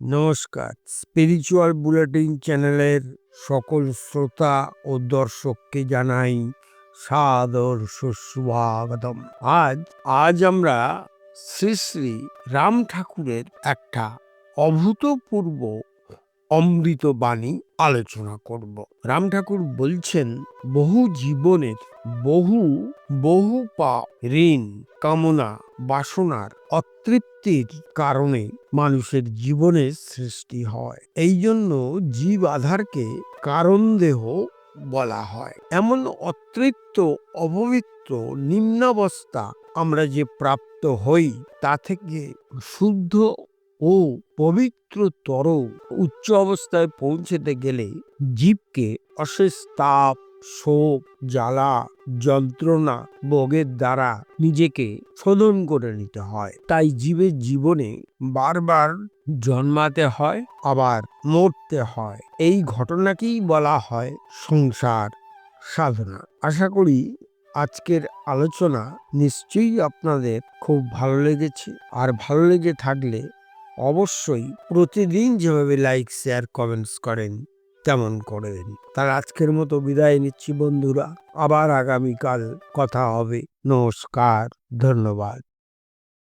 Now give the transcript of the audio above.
নমস্কার। Spiritual bulletin চ্যানেলের সকল শ্রোতা ও দর্শককে জানাই সাদর সুস্বাগতম। আজ আজ আমরা শ্রী শ্রী রাম ঠাকুরের একটা অভূতপূর্ব অমৃত বাণী আলোচনা করব। রাম ঠাকুর বলছেন, বহু জীবনের বহু বহু পাপ ঋণ, কামনা, বাসনার অতৃপ্তির কারণে মানুষের জীবনের সৃষ্টি হয়। এই জন্য জীব আধারকে কারণ দেহ বলা হয়। এমন অতৃপ্ত, অপবিত্র, নিম্নাবস্থা আমরা যে প্রাপ্ত হই, তা থেকে শুদ্ধ ও পবিত্রতর উচ্চ অবস্থায় পৌঁছতে গেলে জীবকে অশেষ তাপ শোক, জ্বালা, যন্ত্রণা, ভোগের দ্বারা নিজেকে শোধন করে নিতে হয়। তাই জীবের জীবনে বারবার জন্মাতে হয়, আবার মরতে হয়। এই ঘটনাকেই বলা হয় সংসার সাধনা। আশা করি আজকের আলোচনা নিশ্চয়ই আপনাদের খুব ভালো লেগেছে। আর ভালো লেগে থাকলে অবশ্যই প্রতিদিন যেভাবে লাইক শেয়ার কমেন্টস করেন, তেমন করে করেন তার আজকের মতো বিদায় নিচ্ছি বন্ধুরা। আবার আগামীকাল কথা হবে। নমস্কার, ধন্যবাদ।